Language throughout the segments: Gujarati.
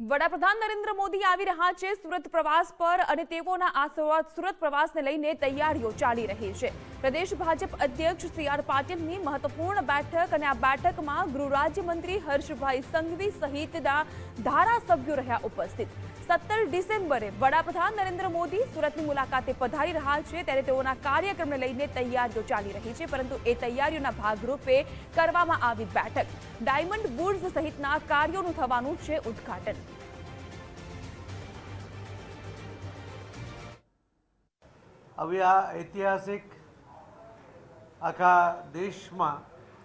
વડાપ્રધાન નરેન્દ્ર મોદી આવી રહ્યા છે સુરત પ્રવાસ પર અને તેઓના આ સુરત પ્રવાસને લઈને તૈયારીઓ ચાલી રહી છે. પ્રદેશ ભાજપ અધ્યક્ષ સી આર પાટીલની મહત્વપૂર્ણ બેઠક અને આ બેઠકમાં ગૃહ રાજ્યમંત્રી હર્ષભાઈ સંઘવી સહિતના ધારાસભ્યો રહ્યા ઉપસ્થિત. સત્તર ડિસેમ્બરે વડાપ્રધાન નરેન્દ્ર મોદી સુરતની મુલાકાતે પધારી રહ્યા છે. ત્યારે તેઓના કાર્યક્રમને લઈને તૈયારીઓ ચાલી રહી છે, પરંતુ એ તૈયારીઓના ભાગરૂપે કરવામાં આવી બેઠક. ડાયમંડ બુર્સ સહિતના કાર્યોનું થવાનું છે ઉદ્ઘાટન. હવે આ ઐતિહાસિક આખા દેશમાં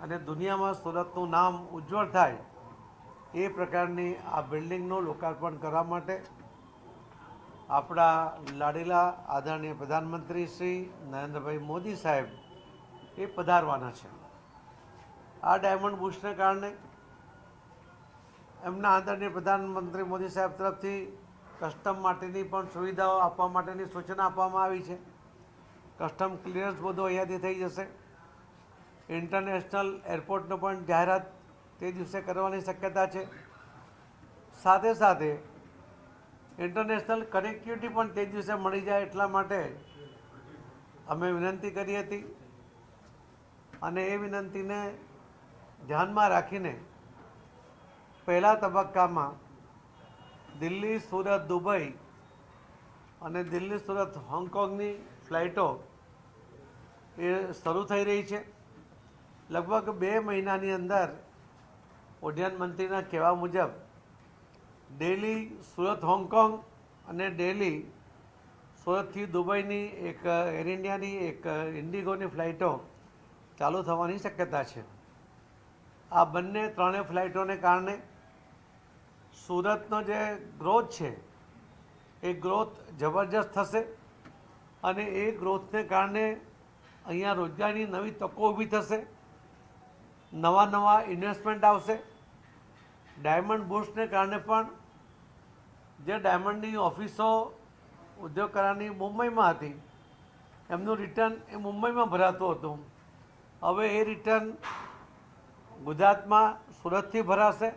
અને દુનિયામાં સુરતનું નામ ઉજ્જવળ થાય એ પ્રકારની આ બિલ્ડિંગનું લોકાર્પણ કરવા માટે આપણા લાડીલા આદરણીય પ્રધાનમંત્રી શ્રી નરેન્દ્રભાઈ મોદી સાહેબ એ પધારવાના છે. આ ડાયમંડ બુશને કારણે એમના આદરણીય પ્રધાનમંત્રી મોદી સાહેબ તરફથી કસ્ટમ માટેની પણ સુવિધાઓ આપવા માટેની સૂચના આપવામાં આવી છે. કસ્ટમ ક્લિયરન્સ બધું અહીંયાથી થઈ જશે. ઇન્ટરનેશનલ એરપોર્ટનો પણ જાહેરાત તે દિવસે કરવાની શક્યતા છે. સાથે સાથે ઇન્ટરનેશનલ કનેક્ટિવિટી પણ તે દિવસે મળી જાય એટલા માટે અમે વિનંતી કરી હતી અને એ વિનંતીને ધ્યાનમાં રાખીને પહેલા તબક્કામાં દિલ્હી, સુરત, દુબઈ અને દિલ્હી, સુરત, હોંગકોંગની ફ્લાઇટો એ શરૂ થઈ રહી છે. લગભગ બે મહિનાની અંદર ઉડ્ડયન મંત્રીના કહેવા મુજબ, ડેલી સુરત, હોંગકોંગ અને ડેલી સુરતથી દુબઈની એક એર ઇન્ડિયાની એક ઇન્ડિગોની ફ્લાઇટો ચાલુ થવાની શક્યતા છે. આ બંને ત્રણેય ફ્લાઇટોને કારણે સુરતનો જે ગ્રોથ છે, એ ગ્રોથ જબરજસ્ત થશે અને એ ગ્રોથને કારણે અહીંયા રોજગારીની નવી તકો ઊભી થશે, નવા નવા ઇન્વેસ્ટમેન્ટ આવશે ડાયમંડ બુસ્ટને કારણે પણ જે ડાયમંડની ઓફિસો ઉદ્યોગ કરારની મુંબઈમાં હતી, એમનું રિટર્ન એ મુંબઈમાં ભરાતું હતું. હવે એ રિટર્ન ગુજરાતમાં સુરતથી ભરાશે.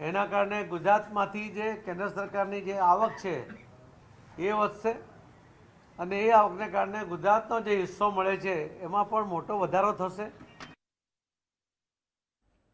એના કારણે ગુજરાતમાંથી જે કેન્દ્ર સરકારની જે આવક છે, એ વધશે. અને એ આવકને કારણે ગુજરાતનો જે હિસ્સો મળે છે, એમાં પણ મોટો વધારો થશે.